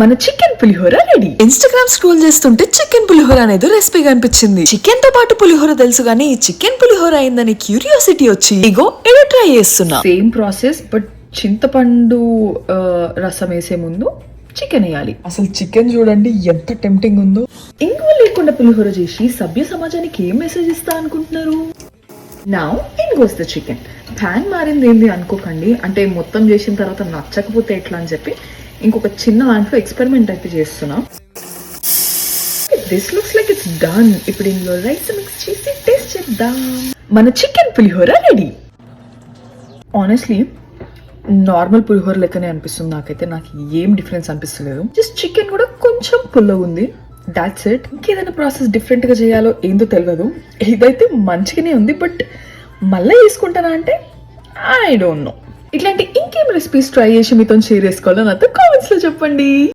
మన chicken pulihora ready. Instagram scroll చేస్తుంటే chicken పులిహోర అనేది రెసిపీగా అనిపించింది. చికెన్తో పాటు పులిహోర తెలుసు కానీ చికెన్ పులిహోర అయిందని క్యూరియాసిటీ వచ్చి ఇగో ఇది ట్రై చేస్తున్నా. సేమ్ ప్రాసెస్ బట్ చింతపండు రసం వేసే ముందు చికెన్ వేయాలి. అసలు చికెన్ చూడండి ఎంత టెంప్టింగ్ ఉందో. ఇంగువ లేకుండా పులిహోర చేసి సభ్య సమాజానికి ఏం మెసేజ్ ఇస్తా అనుకుంటున్నారు? నా ఇంగోస్ ద చికెన్ ప్యాన్ మారింది ఏంది అనుకోకండి. అంటే మొత్తం చేసిన తర్వాత నచ్చకపోతే ఎట్లా అని చెప్పి ఇంకొక చిన్న దాంట్లో ఎక్స్పెరిమెంట్ అయితే చేస్తున్నా. This looks like it's done ఇప్పుడు ఇందులో రైస్ మిక్స్ చేసి టేస్ట్ చేద్దాం. మన chicken pulihora ready honestly normal pulihora లెక్కనే అనిపిస్తుంది నాకైతే. నాకు ఏం డిఫరెన్స్ అనిపిస్తలేదు. జస్ట్ చికెన్ కూడా కొంచెం పుల్లగా ఉంది. దాట్స్ ఇట్ ఇంకేదైనా ప్రాసెస్ డిఫరెంట్గా చేయాలో ఏందో తెలియదు ఇదైతే మంచిగానే ఉంది బట్ మళ్ళీ వేసుకుంటానా అంటే ఐ డోంట్ నో ఇట్లాంటి ఇంకేం రెసిపీస్ ట్రై చేసి మీతో షేర్ చేసుకోవాలో నాతో చెప్పండి.